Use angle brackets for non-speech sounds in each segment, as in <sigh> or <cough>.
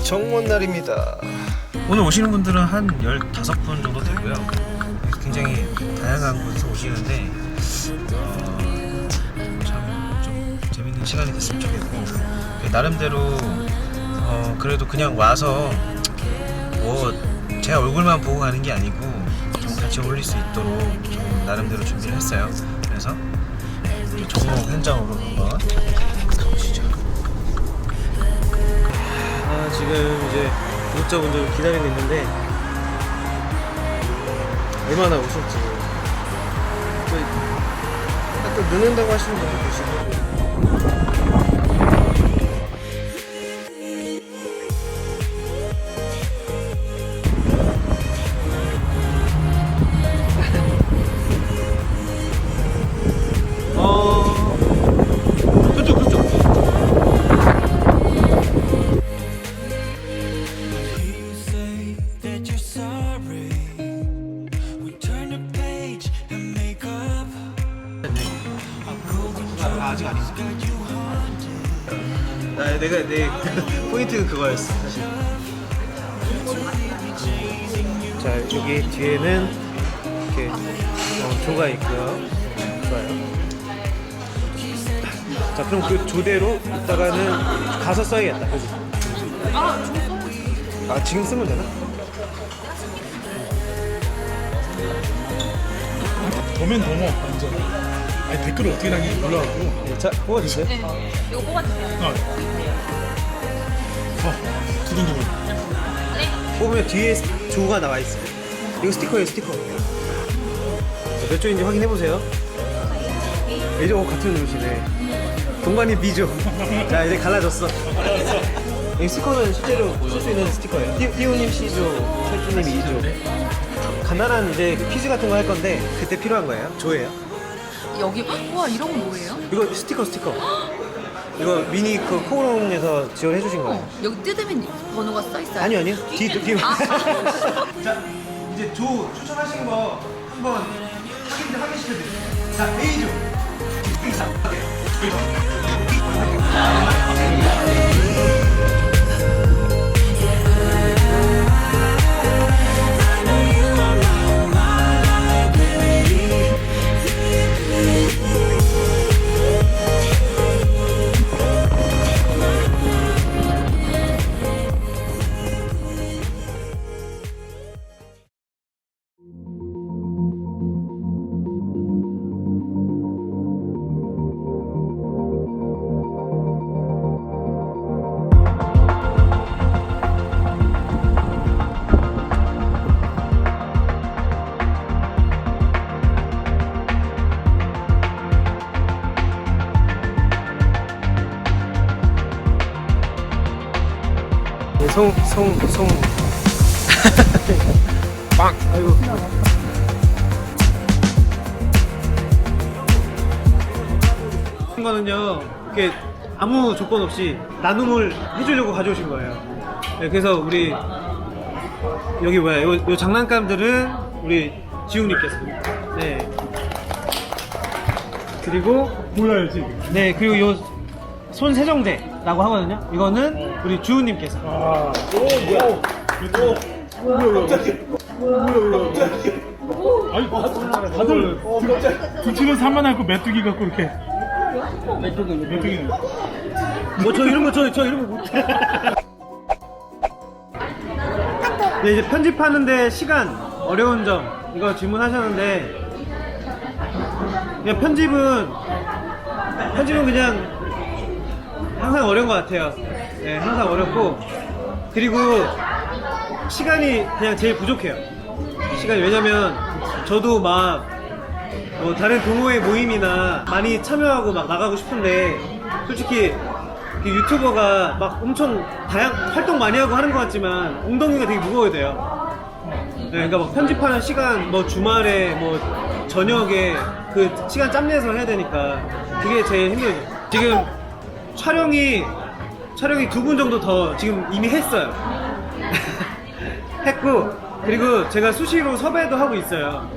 드디어 정원 날입니다. 오늘 오시는 분들은 한 15분 정도 되고요. 굉장히 다양한 곳에서 오시는데 어, 참좀 재밌는 시간이 됐으면 좋겠고 나름대로 어, 그래도 그냥 와서 뭐 제 얼굴만 보고 가는 게 아니고 좀 같이 어울릴 수 있도록 좀 나름대로 준비를 했어요. 그래서 종로 현장으로 한번 아 지금 이제 구독자분들 기다리고 있는데 얼마나 오실지. 그 아까 늦는다고 하시는 분도 계시고. 아직 아니지. 나 내가 내 <laughs> 포인트는 그거였어 사실. 자 여기 뒤에는 이렇게 어, 조가 있고요. 좋아요. <laughs> 자 그럼 그 조대로 이따가는 가서 써야겠다. 그지? 아 지금 쓰면 되나? 도면 넘어 완전 아니 댓글을 어떻게 남기는지 몰라가지고 네, 자 뽑아주세요. 이거 뽑아주세요. 아. 어, 두근두근 뽑으면 뒤에 조가 나와 있어요. 이거 스티커예요, 스티커. 자, 몇 조인지 확인해 보세요. 이제 어, 같은 옷이네. 동반이 B조. 자 이제 갈라졌어. 이 스티커는 실제로 쓸 수 있는 스티커예요. 띠- 띠우님 C조, 철주님 2조. 간단한 이제 퀴즈 같은 거 할 건데 그때 필요한 거예요. 조예요. 여기 와 이런 건 뭐예요? 이거 스티커 스티커. 이거 미니 그 코롱에서 지원해 주신 거예요. 어, 여기 뜯으면 번호가 써 있어요. 아니요 아니요 뒤 뒤. 아. <laughs> 자 이제 조 추천하신 거 한번 확인 확인 시켜 드릴게요. 자 A조. 네, 송, 송, 송. 빵! 아이고. 한 거는요, 이렇게 아무 조건 없이 나눔을 해주려고 가져오신 거예요. 네, 그래서 우리, 여기 뭐야, 요, 요 장난감들은 우리 지웅님께서. 네. 그리고 뭐야 이지 네 그리고 요 손 세정제 라고 하거든요. 이거는 우리 주우님께서. 아, 오 뭐야 뭐야 갑자기 뭐야 갑자기 아니 다들 두치는 산만하고 메뚜기 갖고 이렇게 메뚜기 메뚜기는 뭐저 이런 거저 저 이런 거 못해. 네 이제 편집하는데 시간 어려운 점 이거 질문하셨는데 그냥 편집은 편집은 그냥 항상 어려운 것 같아요. 네 항상 어렵고 그리고 시간이 그냥 제일 부족해요. 시간이 왜냐면 저도 막 뭐 다른 동호회 모임이나 많이 참여하고 막 나가고 싶은데 솔직히 그 유튜버가 막 엄청 다양 활동 많이 하고 하는 것 같지만 엉덩이가 되게 무거워야 돼요. 네, 그러니까 막 편집하는 시간 뭐 주말에 뭐 저녁에 그 시간 짬내서 해야 되니까 그게 제일 힘들죠. 지금 촬영이 촬영이 두 분 정도 더 지금 이미 했어요. <laughs> 했고 그리고 제가 수시로 섭외도 하고 있어요.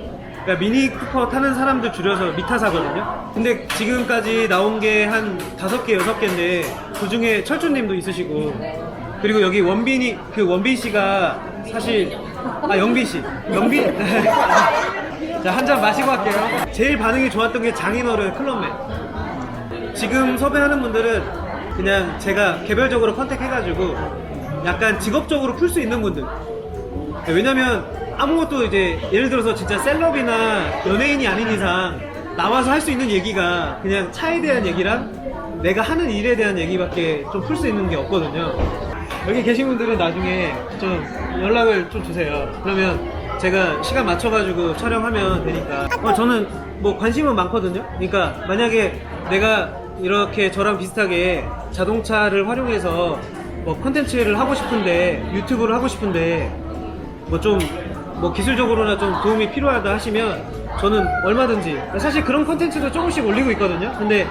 그러니까 미니 쿠퍼 타는 사람들 줄여서 미타사거든요. 근데 지금까지 나온 게 한 다섯 개, 여섯 개인데 그 중에 철주님도 있으시고 그리고 여기 원빈이 그 원빈 씨가 사실 아 영빈 씨 영빈 <laughs> 자 한 잔 마시고 할게요 제일 반응이 좋았던 게 장인어른 클럽맨 지금 섭외하는 분들은 그냥 제가 개별적으로 컨택해가지고 약간 직업적으로 풀 수 있는 분들 왜냐면 아무것도 이제 예를 들어서 진짜 셀럽이나 연예인이 아닌 이상 나와서 할 수 있는 얘기가 그냥 차에 대한 얘기랑 내가 하는 일에 대한 얘기밖에 좀 풀 수 있는 게 없거든요. 여기 계신 분들은 나중에 좀 연락을 좀 주세요. 그러면 제가 시간 맞춰가지고 촬영하면 되니까. 어, 저는 뭐 관심은 많거든요. 그러니까 만약에 내가 이렇게 저랑 비슷하게 자동차를 활용해서 뭐 컨텐츠를 하고 싶은데 유튜브를 하고 싶은데 뭐 좀 뭐 기술적으로나 좀 도움이 필요하다 하시면 저는 얼마든지 사실 그런 컨텐츠도 조금씩 올리고 있거든요. 근데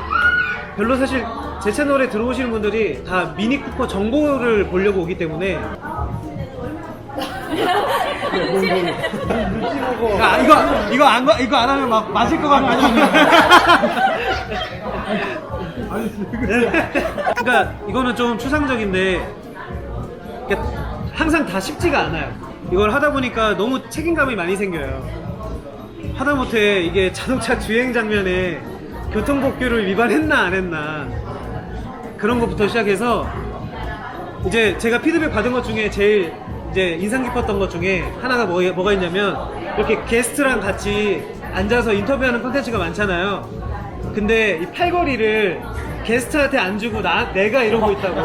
별로 사실 제 채널에 들어오시는 분들이 다 미니 쿠퍼 정보를 보려고 오기 때문에. 아 이거 이거 안 거- 이거 안 하면 막 맞을 것 같거든요. <laughs> 그러니까 이거는 좀 추상적인데 항상 다 쉽지가 않아요. 이걸 하다 보니까 너무 책임감이 많이 생겨요. 하다못해 이게 자동차 주행 장면에 교통법규를 위반했나 안 했나 그런 것부터 시작해서 이제 제가 피드백 받은 것 중에 제일 이제 인상 깊었던 것 중에 하나가 뭐, 뭐가 있냐면 이렇게 게스트랑 같이 앉아서 인터뷰하는 컨텐츠가 많잖아요. 근데 이 팔걸이를 게스트한테 안 주고 나 내가 이러고 있다고.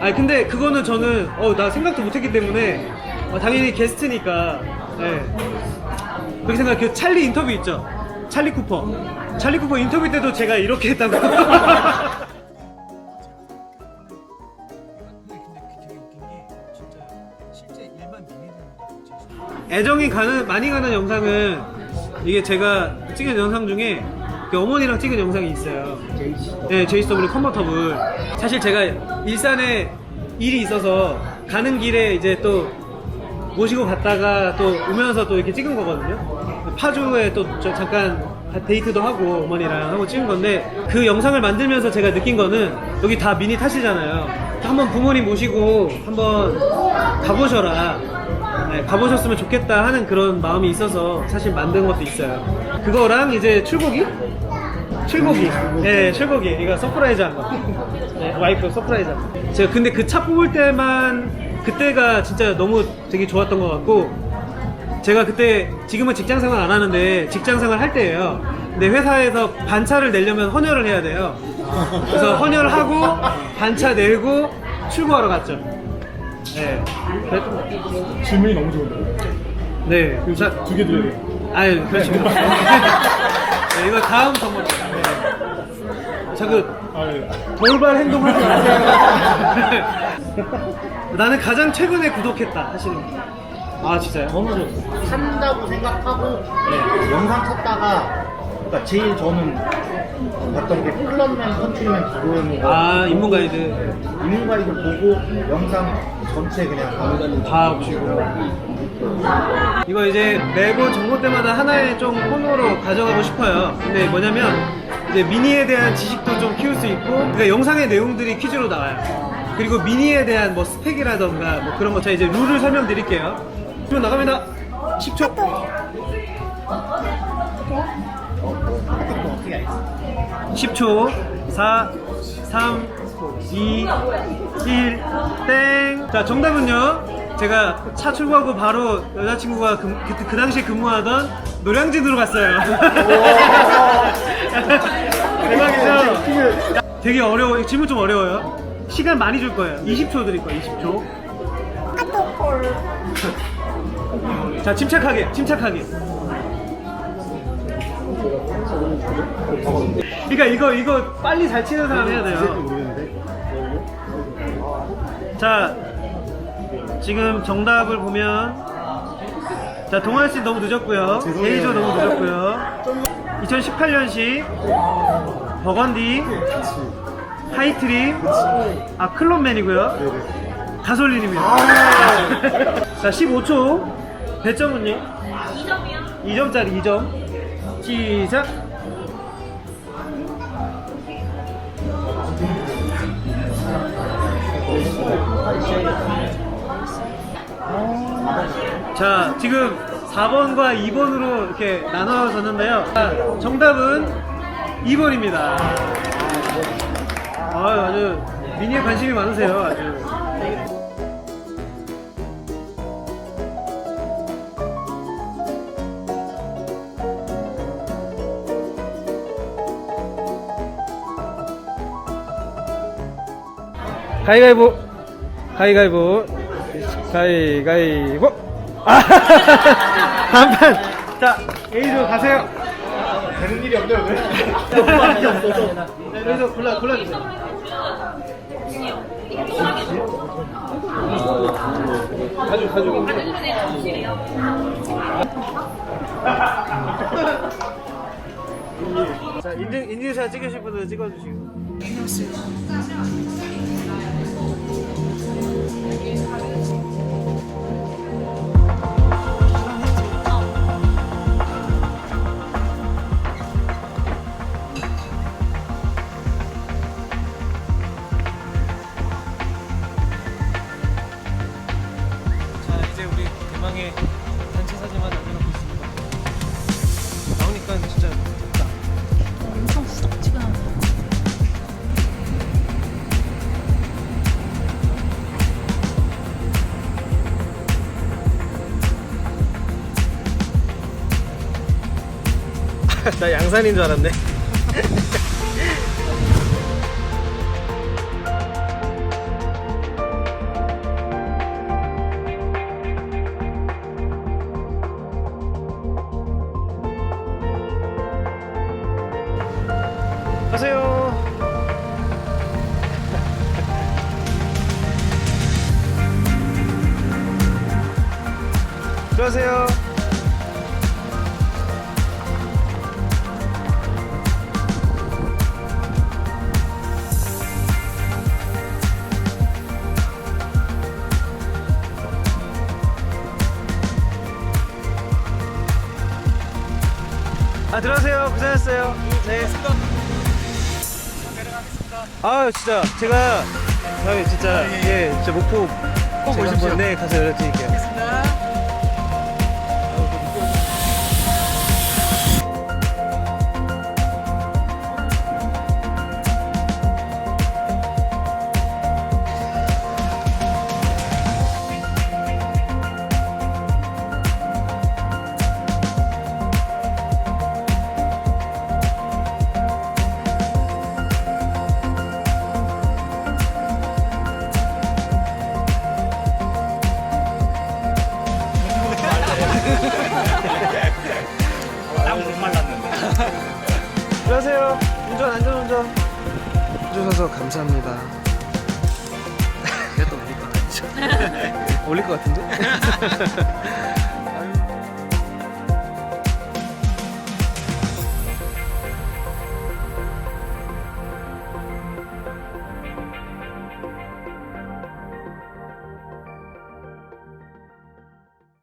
아 근데 그거는 저는 어 나 생각도 못했기 때문에 어, 당연히 게스트니까. 예. 그렇게 생각. 그 찰리 인터뷰 있죠. 찰리 쿠퍼. 찰리 쿠퍼 인터뷰 때도 제가 이렇게 했다고. <laughs> 애정이 가는 많이 가는 영상은 이게 제가 찍은 영상 중에 그 어머니랑 찍은 영상이 있어요. 네, JCW 컨버터블. 사실 제가 일산에 일이 있어서 가는 길에 이제 또 모시고 갔다가 또 오면서 또 이렇게 찍은 거거든요. 파주에 또저 잠깐 데이트도 하고 어머니랑 하고 찍은 건데 그 영상을 만들면서 제가 느낀 거는 여기 다 미니 타시잖아요. 한번 부모님 모시고 한번 가보셔라. 네, 가보셨으면 좋겠다 하는 그런 마음이 있어서 사실 만든 것도 있어요. 그거랑 이제 출고기? 출고기. 네, 출고기. 이거 서프라이즈 한 거. 네, 와이프 서프라이즈 한 거. 제가 근데 그 차 뽑을 때만 그때가 진짜 너무 되게 좋았던 것 같고 제가 그때 지금은 직장 생활 안 하는데 직장 생활 할 때예요. 근데 회사에서 반차를 내려면 헌혈을 해야 돼요. 그래서 헌혈을 하고 반차 내고 출고하러 갔죠. 네. 그랬던 것 같아요. 질문이 너무 좋은데. 네. 그래서 자, 두개 드려야 돼요. 아유, 그렇죠. 네, <laughs> 이거 다음 선물. 네. 자꾸 아, 예. 돌발 행동하지 마세요. <laughs> 나는 가장 최근에 구독했다 하시는 분. 아 진짜요? 저는 산다고 생각하고 네, 영상 찾다가 그러니까 제일 저는 봤던 게 클럽맨 컨트리맨 거아 인문 가이드 인문 가이드 보고 영상 전체 그냥 다 보시고. 이거 이제 매번 정보 때마다 하나의 좀 코너로 가져가고 싶어요. 근데 뭐냐면 이제 미니에 대한 지식도 좀 키울 수 있고, 그러니까 영상의 내용들이 퀴즈로 나와요. 그리고 미니에 대한 뭐 스펙이라던가 뭐 그런 거 제가 이제 룰을 설명드릴게요. 그럼 나갑니다. 10초. 10초. 4, 3, 2, 1, 땡. 자, 정답은요. 제가 차 출고하고 바로 여자친구가 그, 그, 그 당시에 근무하던 노량진으로 갔어요. <laughs> 대박이죠? 되게 어려워. 질문 좀 어려워요. 시간 많이 줄 거예요. 20초 드릴 거예요. 20초. 자, 침착하게, 침착하게. 그러니까 이거 이거 빨리 잘 치는 사람 해야 돼요. 자, 지금 정답을 보면 자 동환 씨 너무 늦었고요. 에이저 너무 늦었고요. 2018년식 버건디 하이트림 아 클럽맨이고요. 가솔린입니다. <laughs> 자 15초 배점은요? 2점이요. 2점짜리 2점. 시작. 자, 지금 4번과 2번으로 이렇게 나눠졌는데요. 자, 정답은 2번입니다. 아유, 아주 미니에 관심이 많으세요. 아주. 가위가위보 가위가위보 가위가위보 <laughs> 아 반판. 자 A조 가세요. 되는 일이 없네요 왜? 자, 여기서 골라 골라 주세요. 가져 가져 자 인증 인증샷 찍으실 분들 찍어주시고 나 양산인 줄 알았네. <laughs> 가세요. 들어가세요 아 들어가세요. 고생하셨어요. 네. 수고 아 진짜 제가 다음에 진짜 예. 진짜 목포 꼭 오십시오. 네 가서 연락 드릴게요 들어가세요. 운전 안전 운전. 해주셔서 감사합니다. 그래도 올릴 건 아니죠. <laughs> 올릴 것 같은데? <laughs>